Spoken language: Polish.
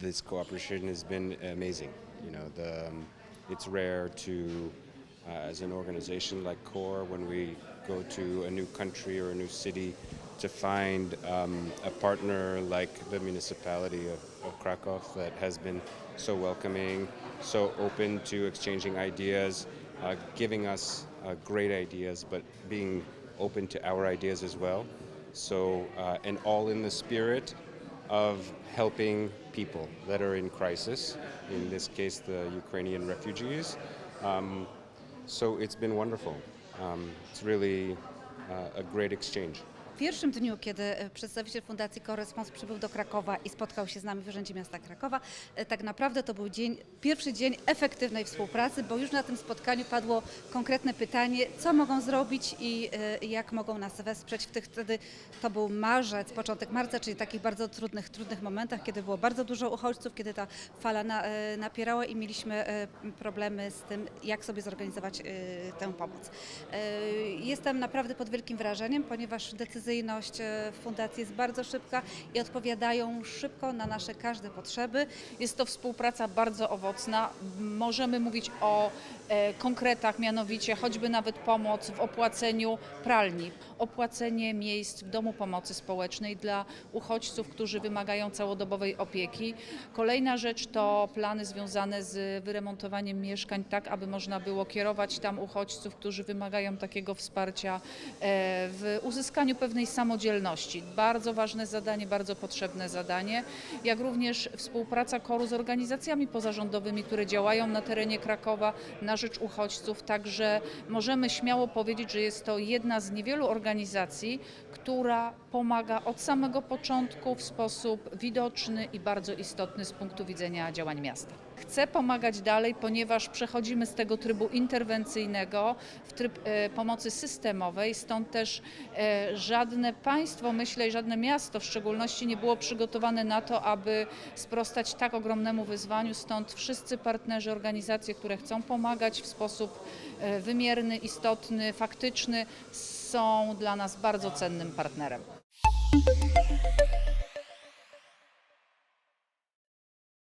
this cooperation has been amazing. You know, the, um, it's rare to, uh, as an organization like CORE, when we go to a new country or a new city, to find um, a partner like the municipality of, of Krakow that has been so welcoming, so open to exchanging ideas, uh, giving us uh, great ideas, but being open to our ideas as well. So, uh, and all in the spirit of helping people that are in crisis, in this case, the Ukrainian refugees. Um, so it's been wonderful. Um, it's really uh, a great exchange. Pierwszym dniu, kiedy e, przedstawiciel Fundacji Korespons przybył do Krakowa i spotkał się z nami w Urzędzie Miasta Krakowa, e, tak naprawdę to był dzień, pierwszy dzień efektywnej współpracy, bo już na tym spotkaniu padło konkretne pytanie, co mogą zrobić i e, jak mogą nas wesprzeć. W tych, wtedy to był marzec, początek marca, czyli takich bardzo trudnych, trudnych momentach, kiedy było bardzo dużo uchodźców, kiedy ta fala na, napierała i mieliśmy problemy z tym, jak sobie zorganizować tę pomoc. Jestem naprawdę pod wielkim wrażeniem, ponieważ decyzyjność e, fundacji jest bardzo szybka i odpowiadają szybko na nasze każde potrzeby. Jest to współpraca bardzo owocna. Możemy mówić o e, konkretach, mianowicie choćby nawet pomoc w opłaceniu pralni, opłacenie miejsc w domu pomocy społecznej dla uchodźców, którzy wymagają całodobowej opieki. Kolejna rzecz to plany związane z wyremontowaniem mieszkań, tak aby można było kierować tam uchodźców, którzy wymagają takiego wsparcia e, w uzyskaniu pewnej samodzielności. Bardzo ważne zadanie, bardzo potrzebne zadanie, jak również współpraca koru z organizacjami pozarządowymi, które działają na terenie Krakowa na rzecz uchodźców. Także możemy śmiało powiedzieć, że jest to jedna z niewielu organizacji, która pomaga od samego początku w sposób widoczny i bardzo istotny z punktu widzenia działań miasta. Chcę pomagać dalej, ponieważ przechodzimy z tego trybu interwencyjnego w tryb e, pomocy systemowej, stąd też e, żadne państwo, myślę, i żadne miasto w szczególności nie było przygotowane na to, aby sprostać tak ogromnemu wyzwaniu, stąd wszyscy partnerzy, organizacje, które chcą pomagać w sposób e, wymierny, istotny, faktyczny, są dla nas bardzo cennym partnerem.